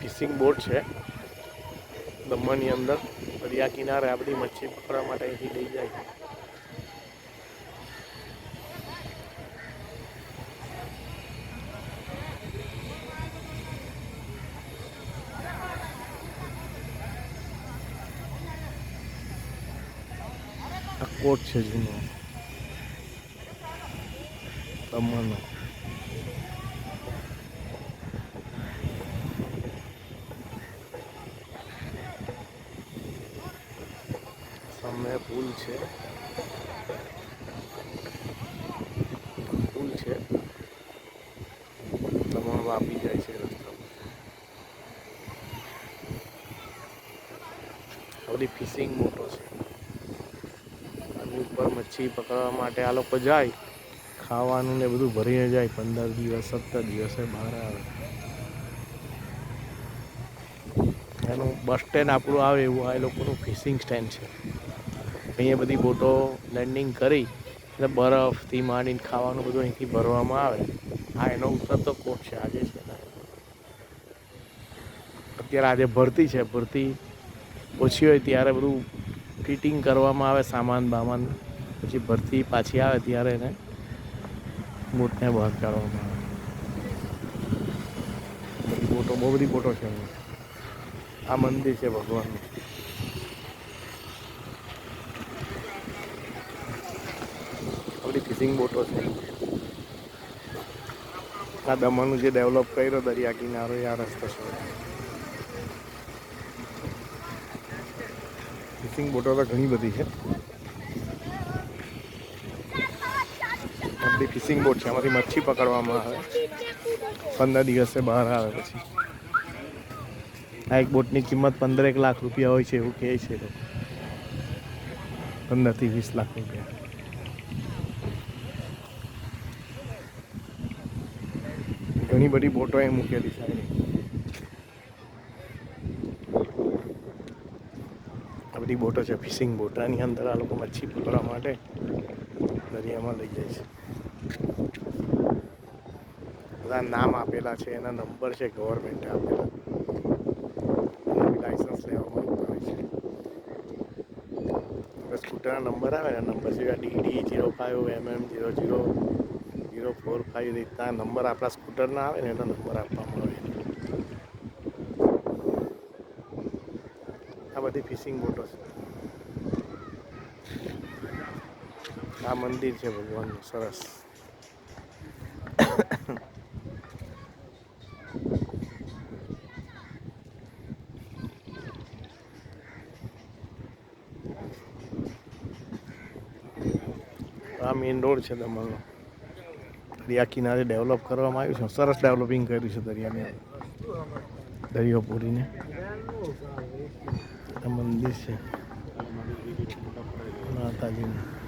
Fishing boat છે, દમણની અંદર દરિયા કિનારે આપણી મચ્છી પકડવા માટે અહીંથી લઈ જાય આ કોટ છે જૂનો. દમણનો સામે પુલ છે. પુલ છે. દમણ વાપી જાય છે રસ્તા બધી ફિશિંગ મોટો છે. આની ઉપર મચ્છી પકડવા માટે આ લોકો જાય. ખાવાનું ને બધું ભરીને જાય. પંદર દિવસ, સત્તર દિવસે બહાર આવે. એનું બસ સ્ટેન્ડ આપણું આવે એવું, આ લોકોનું ફિશિંગ સ્ટેન્ડ છે. અહીંયા બધી બોટો લેન્ડિંગ કરી, એટલે બરફથી માંડીને ખાવાનું બધું અહીંથી ભરવામાં આવે. આ એનો ઉતરતો કોટ છે, આજે છે અત્યારે આજે ભરતી છે, ભરતી ઓછી હોય ત્યારે બધું ફિટિંગ કરવામાં આવે સામાન બામાન પછી ભરતી પાછી આવે ત્યારે એને. બોટને બહાર કાઢવામાં આવે. બધી બોટો, બહુ બધી બોટો છે આ મંદિર છે ભગવાનનું. બધી ફિશિંગ બોટો છે. આ દમણનું જે ડેવલપ કર્યો દરિયા કિનારો આ રસ્તો છે. ફિશિંગ બોટો તો ઘણી બધી છે. આ બધી ફિશિંગ બોટ છે. એમાંથી મચ્છી પકડવામાં આવે. પંદર દિવસે બહાર આવે પછી. આ એક બોટની કિંમત પંદર એક લાખ રૂપિયા હોય છે એવું કહે છે લોકો. પંદરથી વીસ લાખ રૂપિયા. ઘણી બધી બોટો એ મૂકેલી છે. આ બધી બોટો છે, ફિશિંગ બોટ. આની અંદર આ લોકો મચ્છી પકડવા માટે દરિયામાં લઈ જાય છે. બધા નામ આપેલા છે, એના નંબર છે ગવર્મેન્ટે આપેલા. લાઇસન્સ લેવામાં આવે છે. સ્કૂટરના નંબર આવે ને, નંબર છે DD zero five M M zero zero zero four five રીતના નંબર આપણા સ્કૂટરના આવે ને, એનો નંબર આપવામાં આવે આ બધી ફિશિંગ બોટો છે. આ મંદિર છે ભગવાનનું, સરસ. આ મેઇન રોડ છે દમણનો. દરિયા કિનારે ડેવલપ કરવામાં આવ્યું છે. સરસ ડેવલપિંગ કર્યું છે દરિયાને. દરિયો પૂરીને મંદિર છે. માતાજીનું.